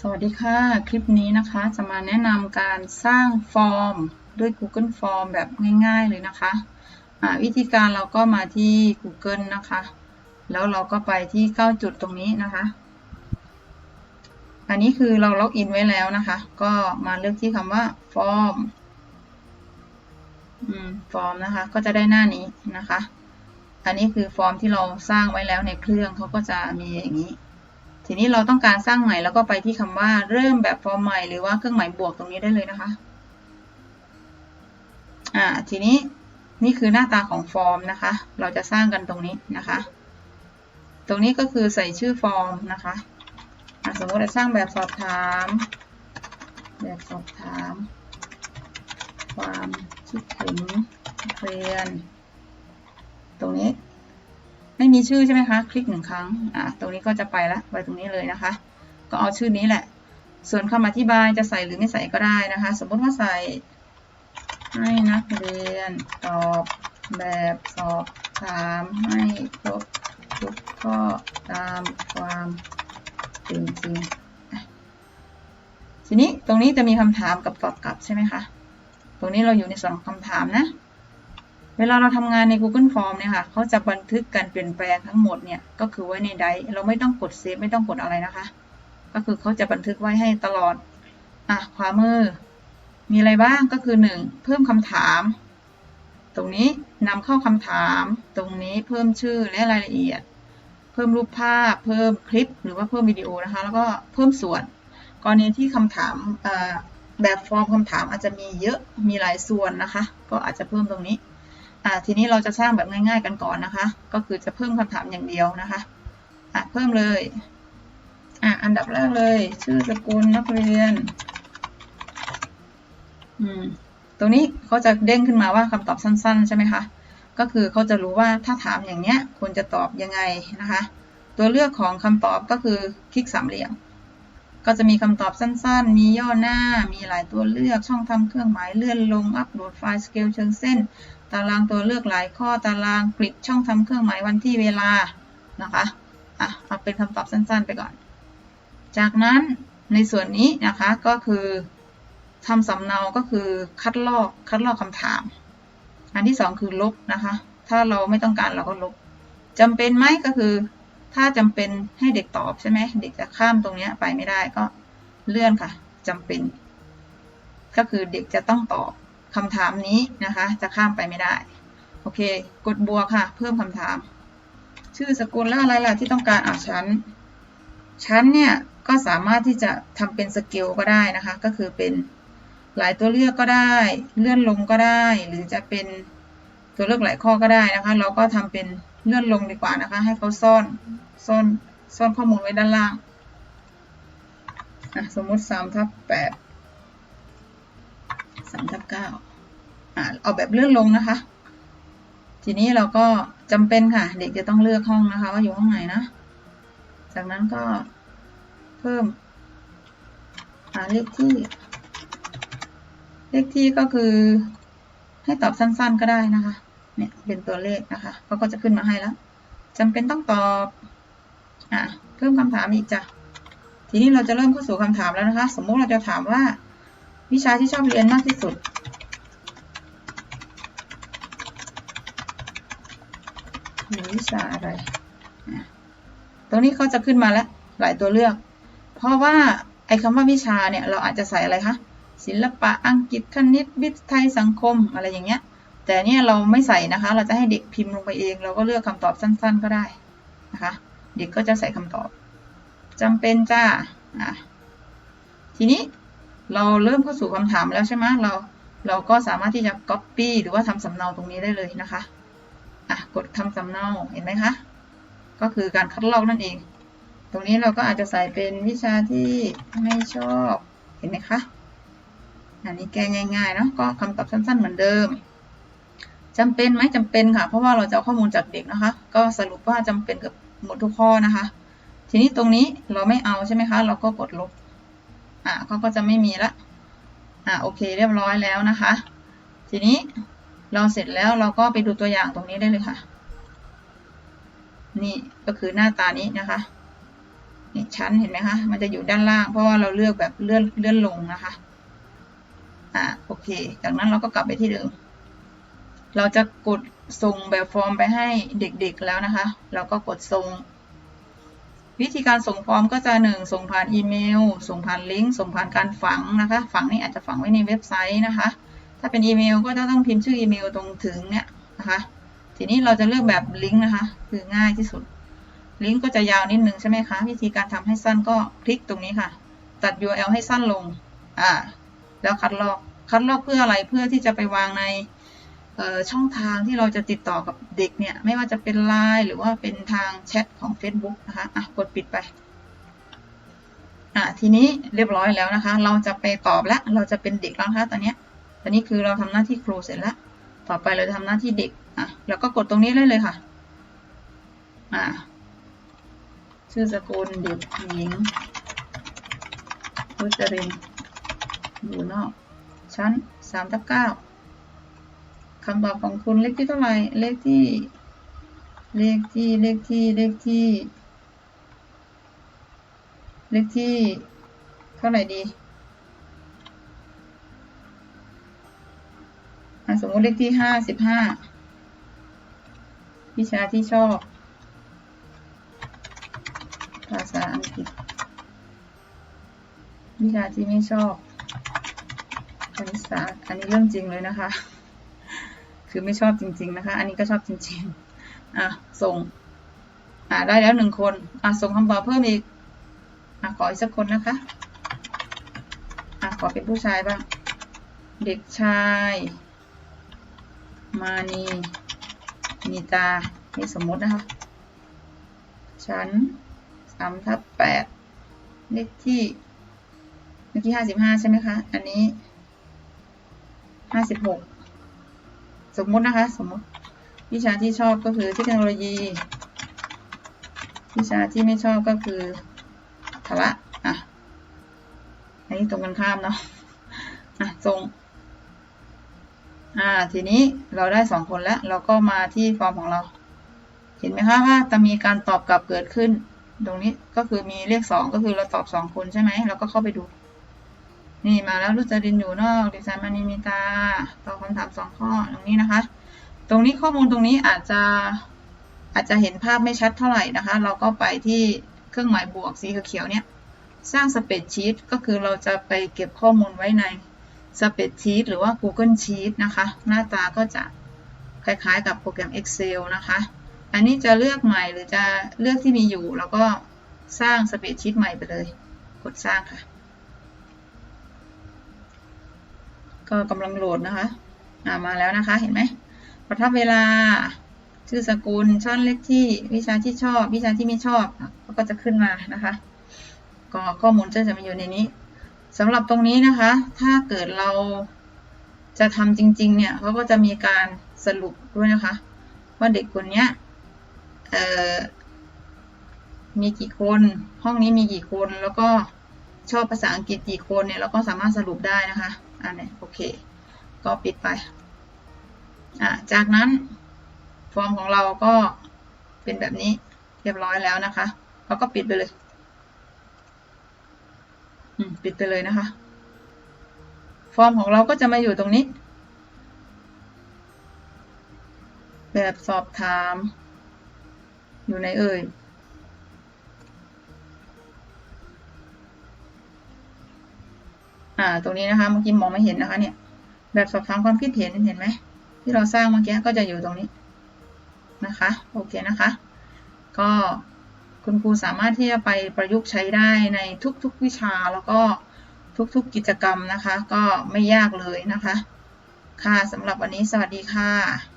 สวัสดีค่ะ คลิปนี้นะคะจะมาแนะนำการสร้างฟอร์มด้วย Google Form แบบง่าย ๆ เลยนะคะะวิธีการเราก็มาที่ Google นะคะ แล้วเราก็ไปที่9จุดตรงนี้นะคะ อันนี้คือเราล็อกอินไว้แล้วนะคะ ก็มาเลือกที่คำว่า Form ฟอร์มนะคะ ก็จะได้หน้านี้นะคะ อันนี้คือฟอร์มที่เราสร้างไว้แล้วในเครื่องเขาก็จะมีอย่างนี้ ทีนี้เราต้องการสร้างใหม่แล้วก็ไปที่คำว่าเริ่มแบบฟอร์มใหม่หรือว่าเครื่องหมายบวกตรงนี้ได้เลยนะคะ อ่า ทีนี้นี่คือหน้าตาของฟอร์มนะคะ เราจะสร้างกันตรงนี้นะคะ ตรงนี้ก็คือใส่ชื่อฟอร์มนะคะ สมมติจะสร้างแบบสอบถาม แบบสอบถาม ความคิดเห็นเรียน ตรงนี้ ไม่มีชื่อใช่ไหมคะ คลิกหนึ่งครั้ง อ่า ตรงนี้ก็จะไปละ ไปตรงนี้เลยนะคะ ก็เอาชื่อนี้แหละ ส่วนคำอธิบายจะใส่หรือไม่ใส่ก็ได้นะคะ สมมติว่าใส่ให้นักเรียนตอบแบบสอบถามให้ครบทุกข้อตามความเป็นจริงทีนี้ตรงนี้จะมีคำถามกับตอบกลับใช่ไหมคะ ตรงนี้เราอยู่ในส่วนของคำถามนะ เวลาเราทำงานใน Google Form เนี่ยค่ะเขาจะบันทึกการเปลี่ยนแปลงทั้งหมดเนี่ยก็คือไว้ในไดร์เราไม่ต้องกดเซฟไม่ต้องกดอะไรนะคะ ก็คือเขาจะบันทึกไว้ให้ตลอดอะขวามือ มีอะไรบ้างก็คือ 1 เพิ่มคำถาม ตรงนี้นำเข้าคำถาม ตรงนี้เพิ่มชื่อและรายละเอียด เพิ่มรูปภาพ เพิ่มคลิป หรือว่าเพิ่มวิดีโอนะคะ แล้วก็เพิ่มส่วน กรณีที่คำถามแบบฟอร์มคำถามอาจจะมีเยอะมีหลายส่วนนะคะ ก็อาจจะเพิ่มตรงนี้ อ่าทีนี้เราจะสร้างแบบง่าย ๆ กันก่อนนะคะ ก็คือจะเพิ่มคำถามอย่างเดียวนะคะอะเพิ่มเลยอะอันดับแรกเลย ชื่อสกุลนักเรียน อืมตรงนี้เขาจะเด้งขึ้นมาว่าคำตอบสั้น ๆ ใช่ไหมคะก็คือเขาจะรู้ว่าถ้าถามอย่างเนี้ยควรจะตอบยังไงนะคะ ตัวเลือกของคำตอบก็คือคลิกสามเหลี่ยม ก็จะมีคำตอบสั้นๆ มีย่อหน้า มีหลายตัวเลือก ช่องทำเครื่องหมายเลื่อนลง อัปโหลดไฟล์สเกลเชิงเส้น ตารางตัวเลือกหลายข้อ ตารางกริดช่องทำเครื่องหมายวันที่เวลา นะคะ อะ เอาเป็นคำตอบสั้นๆ ไปก่อน จากนั้นในส่วนนี้นะคะก็คือทำสำเนาก็คือคัดลอกคัดลอกคำถาม อันที่สองคือลบนะคะ ถ้าเราไม่ต้องการเราก็ลบจำเป็นไหมก็คือ ถ้าจำเป็นให้เด็กตอบใช่ไหมเด็กจะข้ามตรงนี้ไปไม่ได้ก็เลื่อนค่ะจำเป็น ก็คือเด็กจะต้องตอบคำถามนี้นะคะ จะข้ามไปไม่ได้ โอเค กดบวกค่ะ เพิ่มคำถาม ชื่อสกุลและอะไรล่ะที่ต้องการอ่าชั้นชั้นเนี่ยก็สามารถที่จะทำเป็นสเกลก็ได้นะคะ ก็คือเป็นหลายตัวเลือกก็ได้ เลื่อนลงก็ได้ หรือจะเป็นตัวเลือกหลายข้อก็ได้นะคะ เราก็ทำเป็น เลื่อนลงดีกว่านะคะ ให้เขาซ่อนซ่อนซ่อนข้อมูลไว้ด้านล่างสมมติ3ทับ8สามทับเก้าเอาแบบเลื่อนลงนะคะ ทีนี้เราก็จำเป็นค่ะ เด็กจะต้องเลือกห้องนะคะ ว่าอยู่ห้องไหนนะ จากนั้นก็เพิ่มหาเลขที่ เลขที่ก็คือให้ตอบสั้นๆก็ได้นะคะ เนี่ยเป็นตัวเลขนะคะเขาก็จะขึ้นมาให้แล้วจำเป็นต้องตอบอะเพิ่มคำถามอีกจ้ะทีนี้เราจะเริ่มเข้าสู่คำถามแล้วนะคะ สมมุติเราจะถามว่า วิชาที่ชอบเรียนมากที่สุด วิชาอะไร ตรงนี้เขาจะขึ้นมาแล้ว หลายตัวเลือก เพราะว่าไอ้คำว่าวิชาเนี่ย เราอาจจะใส่อะไรคะศิลปะอังกฤษคณิตวิทย์ไทยสังคมอะไรอย่างเงี้ย แต่เนี่ยเราไม่ใส่นะคะ เราจะให้เด็กพิมพ์ลงไปเอง เราก็เลือกคำตอบสั้น ๆ ก็ได้นะคะ เด็กก็จะใส่คำตอบจำเป็นจ้าทีนี้เราเริ่มเข้าสู่คำถามแล้วใช่ไหมเราเราก็สามารถที่จะ copy หรือว่าทำสำเนาตรงนี้ได้เลยนะคะอะกดทำสำเนาเห็นไหมคะ ก็คือการคัดลอกนั่นเอง ตรงนี้เราก็อาจจะใส่เป็นวิชาที่ไม่ชอบเห็นไหมคะอันนี้แก้ง่ายๆเนาะก็คำตอบสั้นๆเหมือนเดิม จำเป็นไหมจำเป็นค่ะ เพราะว่าเราจะเอาข้อมูลจากเด็กนะคะ ก็สรุปว่าจำเป็นกับหมดทุกข้อนะคะ ทีนี้ตรงนี้เราไม่เอาใช่ไหมคะ เราก็กดลบ อะเขาก็จะไม่มีละ อะโอเคเรียบร้อยแล้วนะคะ ทีนี้เราเสร็จแล้วเราก็ไปดูตัวอย่างตรงนี้ได้เลยค่ะ นี่ก็คือหน้าตานี้นะคะนี่ชั้นเห็นไหมคะ มันจะอยู่ด้านล่าง เพราะว่าเราเลือกแบบเลื่อนเลื่อนลงนะคะ อ่าโอเค จากนั้นเราก็กลับไปที่เดิม เราจะกดส่งแบบฟอร์มไปให้เด็กๆแล้วนะคะ เราก็กดส่ง วิธีการส่งฟอร์มก็จะหนึ่งส่งผ่านอีเมล ส่งผ่านลิงก์ ส่งผ่านการฝังนะคะ ฝังนี่อาจจะฝังไว้ในเว็บไซต์นะคะ ถ้าเป็นอีเมลก็จะต้องพิมพ์ชื่ออีเมลตรงถึงเนี่ยนะคะ ทีนี้เราจะเลือกแบบลิงก์นะคะ คือง่ายที่สุด ลิงก์ก็จะยาวนิดนึงใช่ไหมคะ วิธีการทำให้สั้นก็คลิกตรงนี้ค่ะ ตัด URL ให้สั้นลง อ่า แล้วคัดลอก คัดลอกเพื่ออะไร เพื่อที่จะไปวางใน ช่องทางที่เราจะติดต่อกับเด็กเนี่ย ไม่ว่าจะเป็นไลน์หรือว่าเป็นทางแชทของ Facebook นะคะ อะ กดปิดไป อะ ทีนี้เรียบร้อยแล้วนะคะ เราจะไปตอบแล้ว เราจะเป็นเด็กแล้วนะคะตอนนี้ตอนนี้คือเราทำหน้าที่ครูเสร็จแล้ว ต่อไปเราจะทำหน้าที่เด็ก อะ แล้วก็กดตรงนี้ได้เลยค่ะ อ่าชื่อสกุลเด็กหญิงรุจรินอยู่นอก ชั้นสามทับเก้า คำตอบของคุณเลขที่เท่าไหร่ เลขที่ เลขที่ เลขที่ เลขที่ เลขที่ เท่าไหร่ดีสมมติเลขที่ห้าสิบห้าวิชาที่ชอบ ภาษาอังกฤษ วิชาที่ไม่ชอบคณิตศาสตร์อันนี้เรื่องจริงเลยนะคะ คือไม่ชอบจริง ๆ นะคะ อันนี้ก็ชอบจริง ๆ อะ ส่ง อะ ได้แล้วหนึ่งคน อะ ส่งคำตอบเพิ่มอีก อะ ขออีกสักคนนะคะ อะ ขอเป็นผู้ชายบ้าง เด็กชาย มานีมีตา นี่สมมตินะคะ ชั้นสามทับแปดเลขที่ เมื่อกี้ห้าสิบห้าใช่ไหมคะ อันนี้ห้าสิบหก สมมุตินะคะ สมมุติวิชาที่ชอบก็คือเทคโนโลยี วิชาที่ไม่ชอบก็คือพละอะอันนี้ตรงกันข้ามเนาะอะส่งอ่าทีนี้เราได้สองคนแล้ว เราก็มาที่ฟอร์มของเรา เห็นไหมคะว่าจะมีการตอบกลับเกิดขึ้น ตรงนี้ก็คือมีเลขสองก็คือเราตอบสองคนใช่ไหมเราก็เข้าไปดู นี่มาแล้วรุจรินอยู่นอกดิฉันมานิมิตาตอบคำถามสองข้อตรงนี้นะคะ ตรงนี้ข้อมูลตรงนี้อาจจะอาจจะเห็นภาพไม่ชัดเท่าไหร่นะคะ เราก็ไปที่เครื่องหมายบวกสีเขียวเนี่ยสร้างสเปรดชีตก็คือเราจะไปเก็บข้อมูลไว้ในสเปรดชีตหรือว่า Google Sheet นะคะ หน้าตาก็จะคล้ายๆ กับโปรแกรม Excel นะคะ อันนี้จะเลือกใหม่หรือจะเลือกที่มีอยู่ แล้วก็สร้างสเปรดชีตใหม่ไปเลย กดสร้างค่ะ ก็กำลังโหลดนะคะอ่ามาแล้วนะคะ เห็นไหมประทับเวลา ชื่อสกุลชั้นเลขที่วิชาที่ชอบ วิชาที่ไม่ชอบก็จะขึ้นมานะคะ ก็ข้อมูลจะจะมาอยู่ในนี้สำหรับตรงนี้นะคะ ถ้าเกิดเราจะทำจริง ๆ เนี่ยเขาก็จะมีการสรุปด้วยนะคะ ว่าเด็กคนนี้เอ่อมีกี่คน ห้องนี้มีกี่คน แล้วก็ชอบภาษาอังกฤษกี่คนเนี่ยเราก็สามารถสรุปได้นะคะ อ่าเนี่ยโอเค ก็ปิดไปอ่าจากนั้นฟอร์มของเราก็เป็นแบบนี้เรียบร้อยแล้วนะคะเราก็ปิดไปเลยอืมปิดไปเลยนะคะ ฟอร์มของเราก็จะมาอยู่ตรงนี้ แบบสอบถาม อยู่ในเอ่ย ตรงนี้นะคะเมื่อกี้มองไม่เห็นนะคะเนี่ย แบบสอบถามความคิดเห็นเห็นไหมที่เราสร้างเมื่อกี้ก็จะอยู่ตรงนี้นะคะ โอเคนะคะ ก็คุณครูสามารถที่จะไปประยุกต์ใช้ได้ในทุกๆวิชาแล้วก็ทุกๆกิจกรรมนะคะ ก็ไม่ยากเลยนะคะ ค่ะสำหรับวันนี้สวัสดีค่ะ